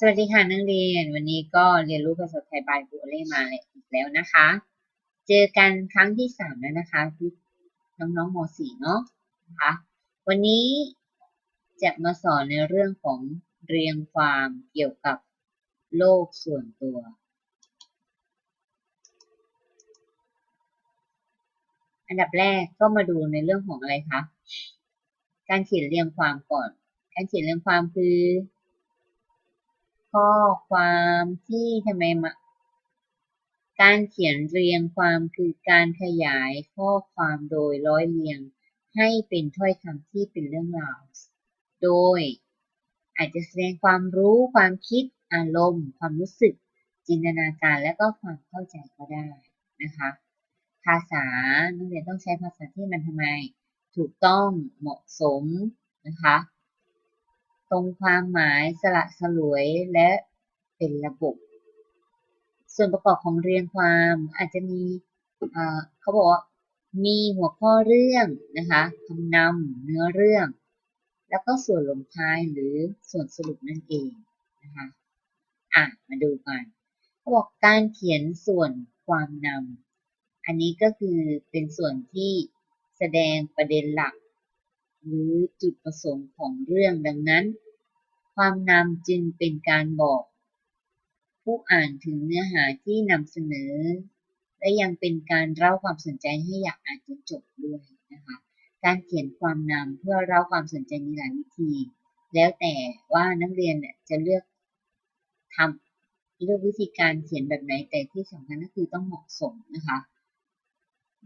สวัสดีค่ะนักเรียน วันนี้ก็เรียนรู้ภาษาไทยบายครูโอเล่มาเลยอีกแล้วนะคะ เจอกันครั้งที่สามแล้วนะคะที่น้องๆม .4 เนาะนะคะวันนี้จะมาสอนในเรื่องของเรียงความเกี่ยวกับโลกส่วนตัว อันดับแรกก็มาดูในเรื่องของอะไรคะการเขียนเรียงความก่อน การเขียนเรียงความคือ ข้อความที่ทำไมมาการเขียนเรียงความคือการขยายข้อความโดยร้อยเรียง ให้เป็นถ้อยคำที่เป็นเรื่องราว โดย อาจจะแสดงความรู้ความคิดอารมณ์ ความรู้สึก จินตนาการและก็ความเข้าใจก็ได้นะคะ ภาษานักเรียนต้องใช้ภาษาที่มันทำไม ถูกต้องเหมาะสมนะคะ ตรงความหมายสละสลวยและเป็นระบบ ส่วนประกอบของเรียงความอาจจะมีเขาบอกว่ามีหัวข้อเรื่องนะคะคำนำเนื้อเรื่อง แล้วก็ส่วนลงท้ายหรือส่วนสรุปนั่นเองนะคะอะมาดูกันเขาบอกการเขียนส่วนความนำอันนี้ก็คือเป็นส่วนที่แสดงประเด็นหลัก หรือจุดประสงค์ของเรื่องดังนั้น ความนำจึงเป็นการบอก ผู้อ่านถึงเนื้อหาที่นำเสนอ และยังเป็นการเล่าความสนใจให้อยากอ่านจนจบด้วยนะคะการเขียนความนำเพื่อเล่าความสนใจมีหลายวิธี แล้วแต่ว่านักเรียนจะเลือกทำเลือกวิธีการเขียนแบบไหนแต่ที่สำคัญก็คือต้องเหมาะสมนะคะ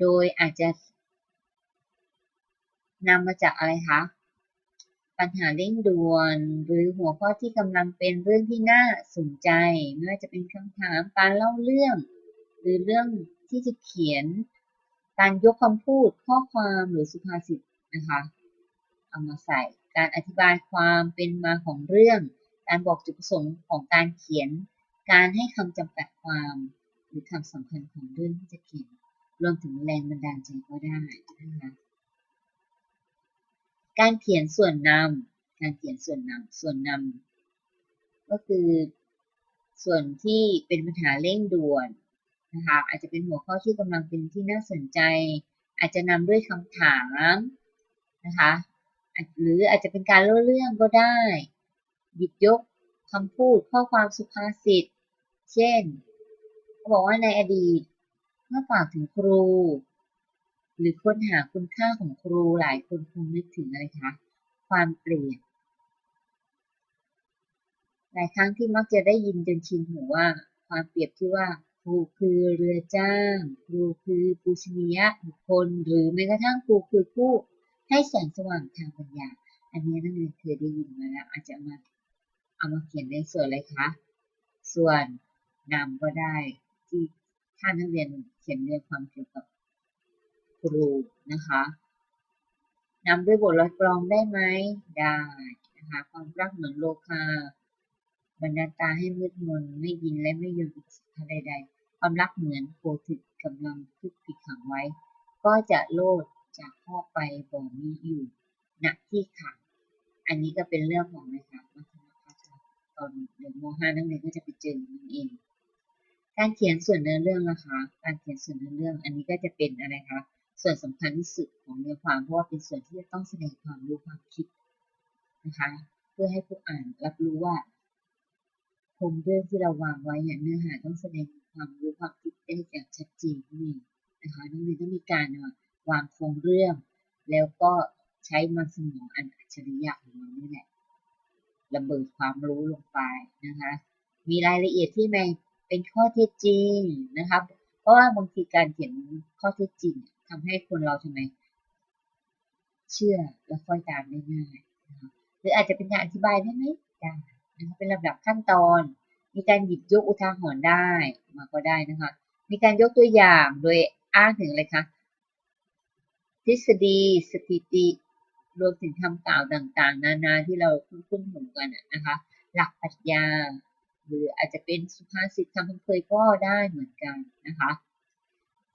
โดยอาจจะ นำมาจากอะไรคะ ปัญหาเร่งด่วน หรือหัวข้อที่กำลังเป็นเรื่องที่น่าสนใจ ไม่ว่าจะเป็นคำถามการเล่าเรื่อง หรือเรื่องที่จะเขียน การยกคำพูด ข้อความหรือสุภาษิตนะคะเอามาใส่การอธิบายความเป็นมาของเรื่อง การบอกจุดประสงค์ของการเขียน การให้คำจำกัดความ หรือคำสำคัญของเรื่องที่จะเขียน รวมถึงแรงบันดาลใจก็ได้นะคะ การเขียนส่วนนำการเขียนส่วนนำส่วนนำก็คือ ส่วนที่เป็นปัญหาเร่งด่วนนะคะอาจจะเป็นหัวข้อที่กำลังเป็นที่น่าสนใจ อาจจะนำด้วยคำถามนะคะหรืออาจจะเป็นการเล่าเรื่องก็ได้ หยิบยกคำพูดข้อความสุภาษิต เช่นเขาบอกว่าในอดีตเมื่อกล่าวถึงครู หรือค้นหาคุณค่าของครูหลายคนคงนึกถึงอะไรคะความเปลี่ยนหลายครั้งที่มักจะได้ยินจนชินหูว่า ความเปรียบที่ว่าครูคือเรือจ้างครูคือปูชนียบุคคลหรือแม้กระทั่งครูคือผู้ให้แสงสว่างทางปัญญา อันนี้นักเรียนเคยได้ยินมาแล้วอาจจะมาเอามาเขียนในส่วนอะไรคะส่วนนำก็ได้ที่ถ้านักเรียนเขียนเรื่องความเกี่ยวกับ ครูนะคะนำด้วยบทร้อยกรองได้ไหมได้นะคะความรักเหมือนโลคาบรรดาตาให้มืดมนไม่ยินและไม่ยอมอุสรรคใดๆความรักเหมือนโคถึกกำลังทุกปิดขังไว้ ก็จะโลดจากพ่อไปบ่มีอยู่ณที่ขังอันนี้ก็เป็นเรื่องของนะคะมัธยมพัฒนาตอนเดี๋ยวม .5 นักเรียนก็จะไปเจอมันเอง การเขียนส่วนเนื้อเรื่องนะคะ การเขียนส่วนเนื้อเรื่อง อันนี้ก็จะเป็นอะไรคะ ส่วนสำคัญที่สุดของเนื้อความเพราะว่าเป็นส่วนที่จะต้องแสดงความรู้ความคิดนะคะ เพื่อให้ผู้อ่านรับรู้ว่าโครงเรื่องที่เราวางไว้เนี่ยเนื้อหาต้องแสดงความรู้ความคิดได้อย่างชัดเจนนี่นะคะนักเรียนต้องมีการวางโครงเรื่อง แล้วก็ใช้มันสมองอันอัจฉริยะของเรานี่แหละระเบิดความรู้ลงไปนะคะ มีรายละเอียดที่ไม่เป็นข้อเท็จจริงนะครับเพราะว่าบางทีการเขียนข้อเท็จจริง ทำให้คนเราทำไม เชื่อและค่อยตามได้ง่ายนะคะหรืออาจจะเป็นการอธิบายได้ไหมได้นะคะเป็นลำดับขั้นตอน มีการหยิบยกอุทาหรณ์ได้มาก็ได้นะคะ มีการยกตัวอย่างโดยอ้างถึงอะไรคะทฤษฎีสถิติรวมถึงคำกล่าวต่างๆ นานาที่เราคุ้นๆหูกันนะคะ หลักปรัชญา หรืออาจจะเป็นสุภาษิตคำพันเคยก็ได้เหมือนกันนะคะ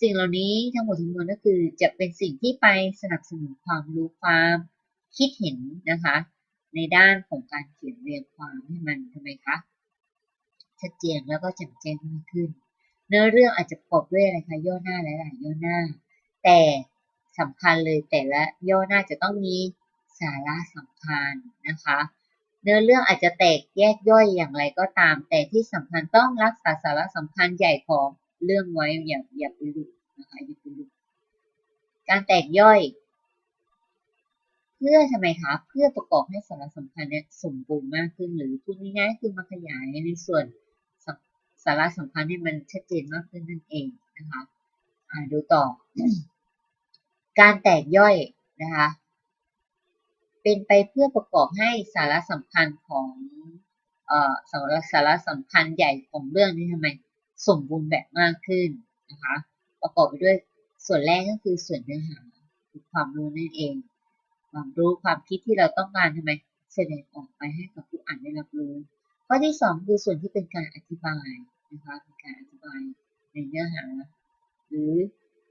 สิ่งเหล่านี้ทั้งหมดทั้งมวลก็คือจะเป็นสิ่งที่ไปสนับสนุนความรู้ความคิดเห็นนะคะ ในด้านของการเขียนเรียงความให้มันทำไมคะชัดเจนแล้วก็แจ่มแจ้งมากขึ้น เนื้อเรื่องอาจจะประกอบด้วยอะไรคะย่อหน้าหลายๆย่อหน้า แต่สำคัญเลยแต่ละย่อหน้าจะต้องมีสาระสำคัญนะคะ เนื้อเรื่องอาจจะแตกแยกย่อยอย่างไรก็ตาม แต่ที่สำคัญต้องรักษาสาระสำคัญใหญ่ของ เรื่องไว้อย่าอย่าไปหลุดนะคะอย่าไปหลุดการแตกย่อย เพื่อทำไมคะเพื่อประกอบให้สาระสำคัญเนี่ยสมบูรณ์มากขึ้น หรือพูดง่ายๆคือมาขยายในส่วนสสาระสำคัญให้มันชัดเจนมากขึ้นนั่นเองนะคะอ่าดูต่อ การแตกย่อยนะคะเป็นไปเพื่อประกอบให้สาระสำคัญของเอ่อสาระสาระสำคัญใหญ่ของเรื่องนี้ทำไม สมบูรณ์แบบมากขึ้นนะคะประกอบไปด้วยส่วนแรกก็คือส่วนเนื้อหาคือความรู้นั่นเอง ความรู้ความคิดที่เราต้องการทำไมแสดงออกไปให้กับผู้อ่านได้รับรู้ข้อที่สองคือส่วนที่เป็นการอธิบายนะคะเป็นการอธิบายในเนื้อหา หรือ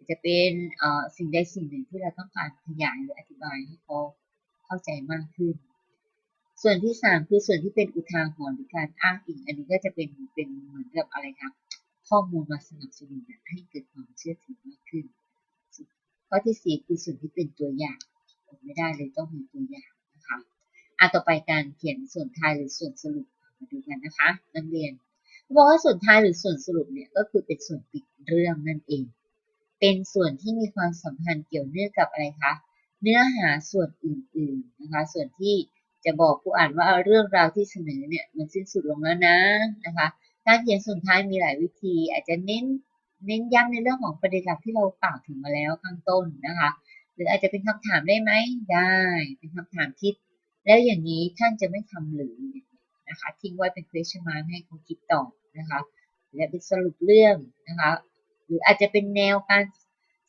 จะเป็นอ่อสิ่งใดสิ่งหนึ่งที่เราต้องการขยายหรืออธิบายให้เขาเข้าใจมากขึ้น ส่วนที่สามคือส่วนที่เป็นอุทาหรณ์หรือการอ้างอิง อันนี้ก็จะเป็นเป็นเหมือนกับอะไรครับ ข้อมูลมาสนับสนุนให้เกิดความเชื่อถือมากขึ้น ข้อที่สี่คือส่วนที่เป็นตัวอย่างไม่ได้เลยต้องมีตัวอย่างนะคะอะต่อไปการเขียนส่วนท้ายหรือส่วนสรุปมาดูกันนะคะนักเรียนบอกว่าส่วนท้ายหรือส่วนสรุปเนี่ยก็คือเป็นส่วนปิดเรื่องนั่นเอง เป็นส่วนที่มีความสัมพันธ์เกี่ยวเนื่องกับอะไรคะเนื้อหาส่วนอื่นๆนะคะ ส่วนที่จะบอกผู้อ่านว่าเรื่องราวที่เสนอเนี่ยมันสิ้นสุดลงแล้วนะนะคะ การเขียนส่วนท้ายมีหลายวิธี อาจจะเน้นเน้นย้ำในเรื่องของประเด็นหลักที่เรากล่าวถึงมาแล้วข้างต้นนะคะ หรืออาจจะเป็นคำถามได้ไหมได้ เป็นคำถามคิดแล้วอย่างนี้ท่านจะไม่ทำหรือนะคะทิ้งไว้เป็น question mark ให้เขาคิดต่อนะคะและเป็นสรุปเรื่องนะคะหรืออาจจะเป็นแนวการ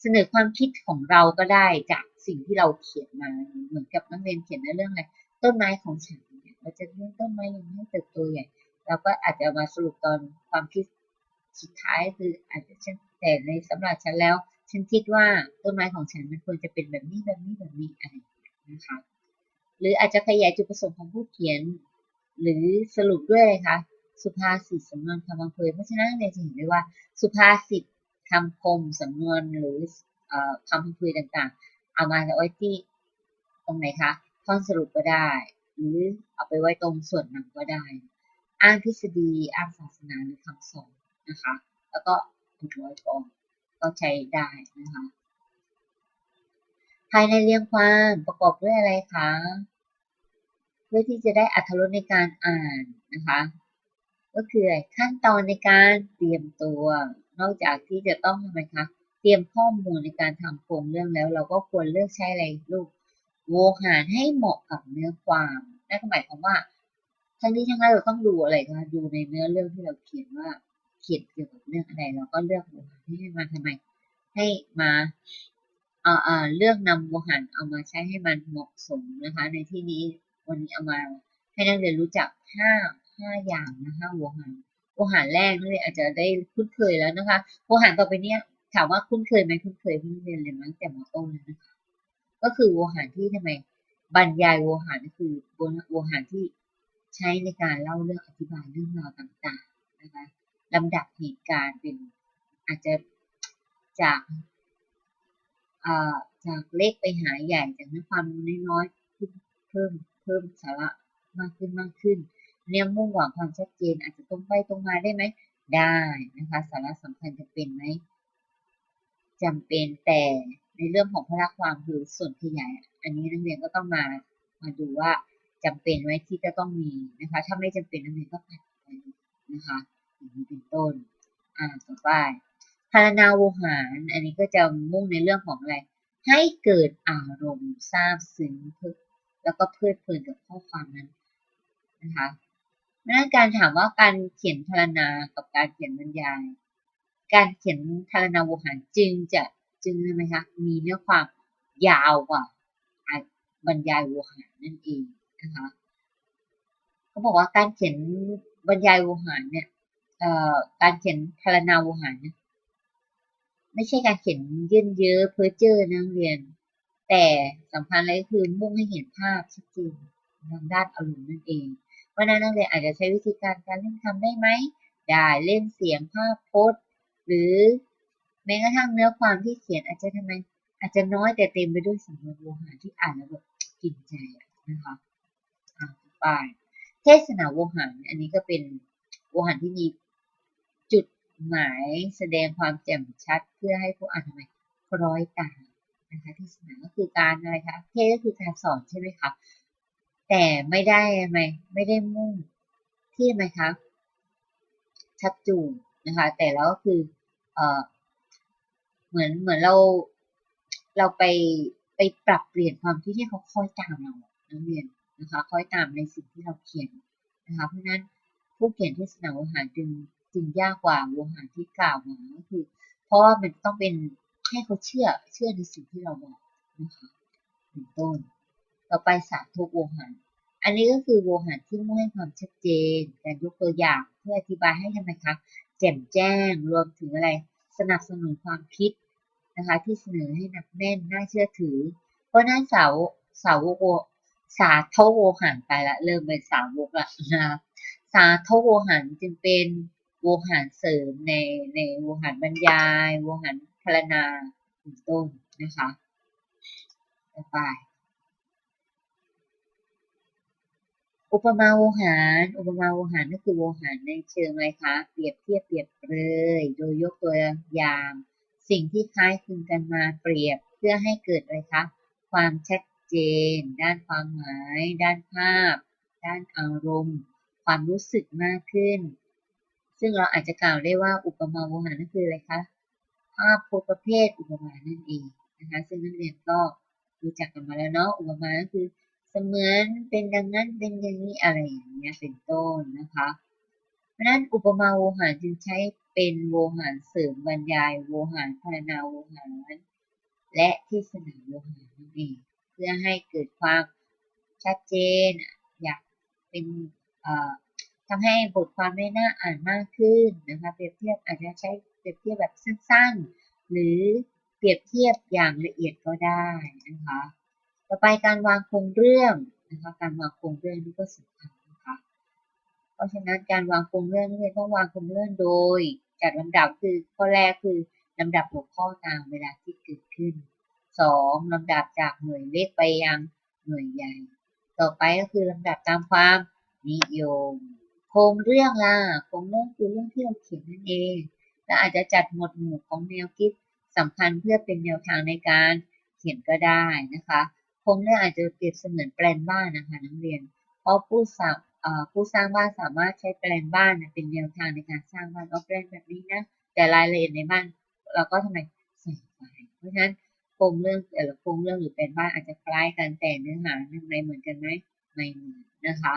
เสนอความคิดของเราก็ได้จากสิ่งที่เราเขียนมาเหมือนกับนักเรียนเขียนในเรื่องอะไรต้นไม้ของฉันเนี่ยเราจะเลี้ยงต้นไม้ยังให้เติบโตใหญ่ เราก็อาจจะมาสรุปตอนความคิดสุดท้ายคืออาจจะฉันแต่ในสำหรับฉันแล้ว ฉันคิดว่าต้นไม้ของฉันมันควรจะเป็นแบบนี้แบบนี้แบบนี้อะไรนะคะหรืออาจจะขยายจุดประสงค์ของผู้เขียน หรือสรุปด้วยอะคะสุภาษิตสำนวนคำบังเพยเพราะฉะนั้นเราจะเห็นได้ว่าสุภาษิตคำคมสำนวนหรือคำพังเพยต่างๆ เอามาไว้ที่ตรงไหนคะท่อนสรุปก็ได้ หรือเอาไปไว้ตรงส่วนนำก็ได้ อ้างทฤษฎีอ้างศาสนาหรือคำสอนนะคะ แล้วก็ถูกไว้ก่อนก็ใช้ได้นะคะ ภายในเรียงความประกอบด้วยอะไรคะ เพื่อที่จะได้อัธรสในการอ่านนะคะ ก็คือขั้นตอนในการเตรียมตัว นอกจากที่จะต้องทำไมคะ เตรียมข้อมูลในการทำโครงเรื่องแล้ว เราก็ควรเลือกใช้อะไรลูกโวหารให้เหมาะกับเนื้อความนั่นหมายความว่า ทั้งนี้ทั้งนั้นเราต้องดูอะไรคะดูในเนื้อเรื่องที่เราเขียนว่าเขียนเกี่ยวกับเรื่องอะไรเราก็เลือกโวหารให้มาทำไม ให้มาเอ่อเอ่อเลือกนำโวหารเอามาใช้ให้มันเหมาะสมนะคะ ในที่นี้วันนี้เอามาให้นักเรียนรู้จักห้าห้าอย่างนะคะโวหารโวหารแรกนักเรียนอาจจะได้คุ้นเคยแล้วนะคะโวหารต่อไปเนี้ยถามว่าคุ้นเคยไหมคุ้นเคยเพิ่งเรียนเรียนมาตั้งแต่มต้นเลยนะคะก็คือโวหารที่ทำไมบรรยายโวหารก็คือโวหารที่ ใช้ในการเล่าเรื่องอธิบายเรื่องราวต่างๆนะคะลำดับเหตุการณ์เป็นอาจจะจากจากเล็กไปหาใหญ่จากเนื้อความน้อยๆขึ้นเพิ่มเพิ่มสาระมากขึ้นมากขึ้น เนี่ยมุ่งหวังความชัดเจน อาจจะตรงไปตรงมาได้ไหมได้นะคะสาระสำคัญจะเป็นไหมจำเป็นแต่ในเรื่องของพละความคือส่วนขยาย อันนี้นักเรียนก็ต้องมามาดูว่า จำเป็นไหมที่จะต้องมีนะคะ ถ้าไม่จำเป็นนักเรียนก็ผัดไปนะคะอย่างนี้เป็นต้น อ่าต่อไปพารณาวหาร อันนี้ก็จะมุ่งในเรื่องของอะไร ให้เกิดอารมณ์ซาบซึ้งแล้วก็เพลิดเพลินกับข้อความนั้นนะคะนั่นการถามว่าการเขียนพารณากับการเขียนบรรยาย การเขียนพารณาวหารจึงจะจึงใช่ไหมคะมีเนื้อความยาวกว่าบรรยายวหารนั่นเอง นะคะเขาบอกว่าการเขียนบรรยายโวหารเนี่ยการเขียนพารณาโวหารเนี่ยไม่ใช่การเขียนเยื่นเยอะเพ้อเจ้อนักเรียน แต่สำคัญเลยคือมุ่งให้เห็นภาพชัดเจนทางด้านอารมณ์นั่นเองเพราะนั้นนักเรียนอาจจะใช้วิธีการการเล่นคำได้ไหมได้เล่นเสียงภาพพจน์ หรือแม้กระทั่งเนื้อความที่เขียนอาจจะทำไมอาจจะน้อยแต่เต็มไปด้วยสำนวนโวหารที่อ่านแล้วแบบกินใจนะคะ ไป เทศนาโวหารอันนี้ก็เป็นโวหารที่มีจุดหมายแสดงความแจ่มชัด เพื่อให้ผู้อ่านทำไมคล้อยตามนะคะเทศนาก็คือการอะไรคะเทศก็คือการสอนใช่ไหมคะแต่ไม่ได้ไหมไม่ได้มุ่งที่ไหมคะชักจูงนะคะแต่แล้วก็คือเออเหมือนเหมือนเราเราไปไปปรับเปลี่ยนความคิดให้เขาคอยตามเรานักเรียน นะคะคอยตามในสิ่งที่เราเขียนนะคะเพราะนั้นผู้เขียนเทศนาโวหารจึงจึงยากกว่าโวหารที่กล่าวมาก็คือ เพราะว่ามันต้องเป็นให้เขาเชื่อเชื่อในสิ่งที่เราบอกนะคะเป็นต้น ต่อไปสาธุโวหาร อันนี้ก็คือโวหารที่มุ่งให้ความชัดเจน การยกตัวอย่างเพื่ออธิบายให้ทำไมคะแจ่มแจ้งรวมถึงอะไรสนับสนุนความคิดนะคะที่เสนอให้หนักแน่นน่าเชื่อถือ เพราะนั้นสาวสาวโว สาทโวหารไปละเริ่มเป็นสาวกละนะคะสาทโวหารจึงเป็นโวหารเสริมในในโวหารบรรยายโวหารพรรณนาเป็นต้นนะคะต่อไปอุปมาโวหาร อุปมาโวหารก็คือโวหารในเชิงอะไรคะ เปรียบเทียบเปรียบเปรยโดยยกตัวอย่าง สิ่งที่คล้ายคลึงกันมาเปรียบเพื่อให้เกิดอะไรคะ ความชัด เจน ด้านความหมาย ด้านภาพ ด้านอารมณ์ ความรู้สึกมากขึ้น ซึ่งเราอาจจะกล่าวได้ว่าอุปมาโวหารนั่นคืออะไรคะภาพพประเภทอุปมานั่นเองนะคะซึ่งนักเรียนก็รู้จักกันมาแล้วเนาะอุปมาก็คือเสมือนเป็นดังนั้นเป็นอย่างนี้อะไรอย่างเงี้ยเป็นต้นนะคะเพราะนั้นอุปมาโวหารจึงใช้เป็นโวหารเสริมบรรยายโวหารพรรณนาโวหารและเทศนาโวหารนั่นเอง พื่อให้เกิดความชัดเจน อยากเป็นทำให้บทความได้น่าอ่านมากขึ้นนะคะเปรียบเทียบอาจจะใช้เปรียบเทียบแบบสั้นๆ หรือเปรียบเทียบอย่างละเอียดก็ได้นะคะต่อไปการวางโครงเรื่องนะคะการวางโครงเรื่องนี่ก็สำคัญนะคะเพราะฉะนั้นการวางโครงเรื่องนี่ต้องวางโครงเรื่องโดยจัดลำดับคือข้อแรกคือลำดับหัวข้อตามเวลาที่เกิดขึ้น สองลำดับจากหน่วยเล็กไปยังหน่วยใหญ่ ต่อไปก็คือลำดับตามความนิยม โครงเรื่องล่ะโครงเรื่องคือเรื่องที่เราเขียนนั่นเองและอาจจะจัดหมวดหมู่ของแนวคิดสำคัญเพื่อเป็นแนวทางในการเขียนก็ได้นะคะโครงเรื่องอาจจะเปรียบเสมือนแปลนบ้านนะคะนักเรียน เพราะผู้สร้างผู้สร้างบ้านสามารถใช้แปลนบ้านเป็นแนวทางในการสร้างบ้านเอาแปลนแบบนี้นะแต่รายละเอียดในบ้านเราก็ทำไมใส่ไปเพราะฉะนั้น โครงเรื่องแต่ละโครงเรื่องหรือแปลนบ้านอาจจะคล้ายกันแต่เนื้อหาในเหมือนกันไหมไม่เหมือนนะคะ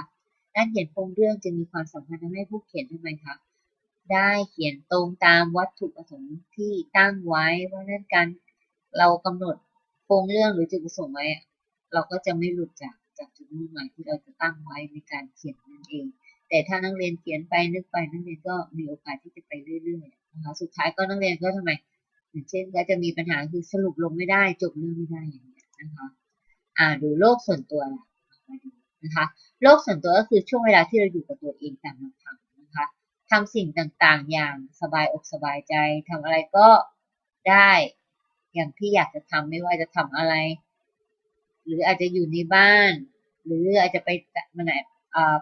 การเขียนโครงเรื่องจึงมีความสำคัญทำให้ผู้เขียนทำไมคะได้เขียนตรงตามวัตถุประสงค์ที่ตั้งไว้เพราะนั้นการเรากำหนดโครงเรื่องหรือจุดประสงค์ไว้ เราก็จะไม่หลุดจากจากจุดมุ่งหมายที่เราจะตั้งไว้ในการเขียนนั่นเอง แต่ถ้านักเรียนเขียนไปนึกไปนักเรียนก็มีโอกาสที่จะไปเรื่อยๆนะคะสุดท้ายก็นักเรียนก็ทำไม อย่างเช่นก็จะมีปัญหาคือสรุปลงไม่ได้ จบเรื่องไม่ได้อย่างเงี้ยนะคะอ่าดูโลกส่วนตัวมาดูนะคะโลกส่วนตัวก็คือช่วงเวลาที่เราอยู่กับตัวเองตามลำพังนะคะทำสิ่งต่างๆ อย่างสบายอกสบายใจทำอะไรก็ได้อย่างที่อยากจะทำไม่ว่าจะทำอะไร หรืออาจจะอยู่ในบ้าน หรืออาจจะไปมันไหน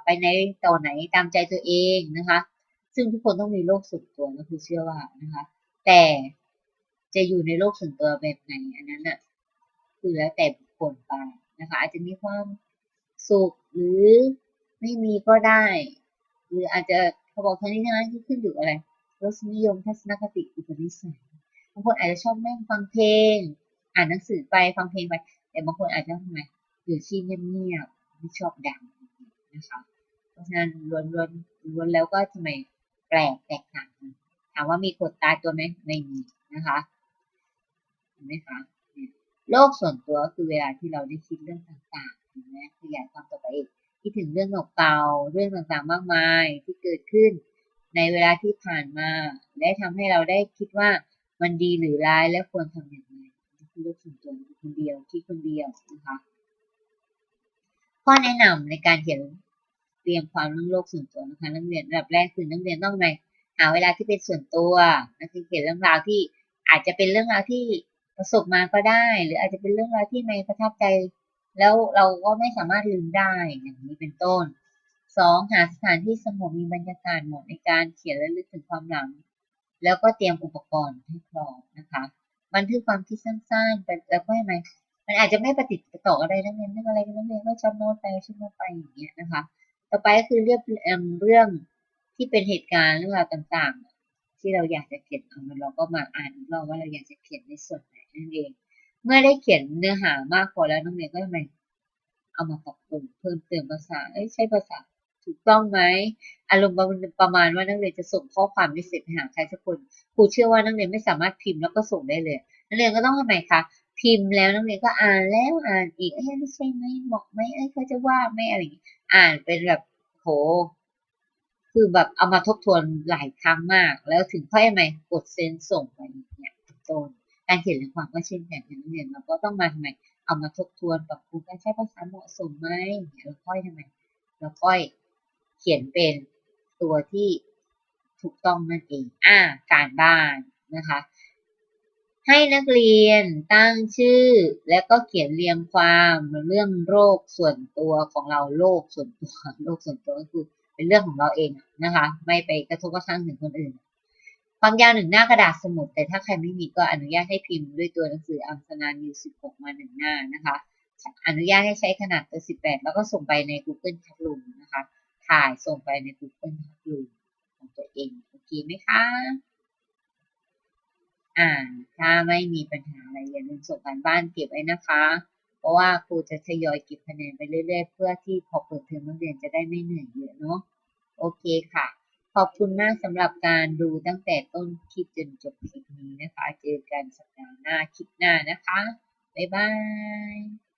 ไปในต่อไหนตามใจตัวเองนะคะ ซึ่งทุกคนต้องมีโลกส่วนตัวนะคือเชื่อว่านะคะ แต่ จะอยู่ในโลกส่วนตัวแบบไหนอันนั้นน่ะคือแล้วแต่บุคคลไปนะคะ อาจจะมีความสุขหรือไม่มีก็ได้ หรืออาจจะเขาบอกทั้งนี้ทั้งนั้นที่ขึ้นอยู่อะไรรสนิยมทัศนคติอุปนิสัยบางคนอาจจะชอบนั่งฟังเพลง อ่านหนังสือไปฟังเพลงไป แต่บางคนอาจจะทำไมอยู่ที่เงียบๆไม่ชอบดังนะคะเพราะฉะนั้นล้วนล้วนล้วนแล้วก็ทำไมแปลกแตกต่างถามว่ามีกฎตายตัวไหมไม่มีนะคะ เห็นไหมคะโลกส่วนตัวคือเวลาที่เราได้คิดเรื่องต่างๆเห็นไหมขยายความต่อไปอีกคิดถึงเรื่องเก่าๆเรื่องต่างๆมากมายที่เกิดขึ้น ในเวลาที่ผ่านมาและทำให้เราได้คิดว่ามันดีหรือร้ายและควรทำอย่างไรคือโลกส่วนตัวคนเดียวคิดคนเดียวนะคะข้อแนะนำในการเขียนเตรียมความเรื่องโลกส่วนตัวนะคะนักเรียนระดับแรกคือนักเรียนต้องไงาเวลาที่เป็นส่วนตัวนักเรียนเขียนเรื่องราวที่อาจจะเป็นเรื่องราวที่ ประสบมาก็ได้ หรืออาจจะเป็นเรื่องราวที่ไม่ประทับใจ แล้วเราก็ไม่สามารถลืมได้อย่างนี้เป็นต้นสองหาสถานที่สงบมีบรรยากาศเหมาะในการเขียนและลึกถึงความหลัง แล้วก็เตรียมอุปกรณ์ให้พร้อมนะคะบันทึกความคิดสั้นๆแต่แล้วก็ให้มันมันอาจจะไม่ประติดต่ออะไรนักเรียนเรื่องอะไรนักเรียนก็จำโน้ตไปชื่อโน้ตไปอย่างเงี้ยนะคะ ต่อไปก็คือเรียบเรียงเรื่องที่เป็นเหตุการณ์เรื่องราวต่างๆ ที่เราอยากจะเขียนเอามันเราก็มาอ่านอีกรอบว่าเราอยากจะเขียนในส่วนไหนนั่นเอง เมื่อได้เขียนเนื้อหามากพอแล้วนักเรียนก็ทำไมเอามาปรับปรุงเพิ่มเติมภาษาเอ้ยใช้ภาษาถูกต้องไหมอารมณ์ประมาณว่านักเรียนจะส่งข้อความไม่เสร็จไปหาใครสักคนครูเชื่อว่านักเรียนไม่สามารถพิมพ์แล้วก็ส่งได้เลย นักเรียนก็ต้องทำไมคะพิมพ์แล้วนักเรียนก็อ่านแล้วอ่านอีกเอ้ยไม่ใช่ไหมเหมาะไหมเอ้ยเขาจะว่าไหม่อะไรอ่างงี้อ่านเป็นแบบโห คือแบบเอามาทบทวนหลายครั้งมาก แล้วถึงค่อยทำไมกดเซ็นส่งไปเนี่ยต้นการเขียนเรียงความก็เช่นกันนักเรียนเราก็ต้องมาทำไมเอามาทบทวนปรับปรุงการใช้ภาษาเหมาะสมไหมเนี่ยเราค่อยทำไมเราค่อยเขียนเป็นตัวที่ถูกต้องนั่นเองอ่าการบ้านนะคะ ให้นักเรียนตั้งชื่อ แล้วก็เขียนเรียงความเรื่องโรคส่วนตัวของเราโรคส่วนตัวโรคส่วนตัวก็คือ เป็นเรื่องของเราเองนะคะ ไม่ไปกระทบกระทั่งถึงคนอื่น ความยาวหนึ่งหน้ากระดาษสมุด แต่ถ้าใครไม่มีก็อนุญาตให้พิมพ์ด้วยตัวหนังสืออัมสนานิว16มาหนึ่งหน้านะคะ อนุญาตให้ใช้ขนาดตัว18แล้วก็ส่งไปใน Google Classroom นะคะ ถ่ายส่งไปใน Google Classroom ของตัวเองโอเคไหมคะอ่าถ้าไม่มีปัญหาอะไรอย่าลืมส่งการบ้านเก็บไว้นะคะ เพราะว่าครูจะทยอยเก็บคะแนนไปเรื่อยๆ เพื่อที่พอเปิดเทอมนักเรียนจะได้ไม่เหนื่อยเยอะเนาะ โอเคค่ะ ขอบคุณมากสำหรับการดูตั้งแต่ต้นคลิปจนจบคลิปนี้นะคะ เจอกันสัปดาห์หน้าคลิปหน้านะคะ บ๊ายบาย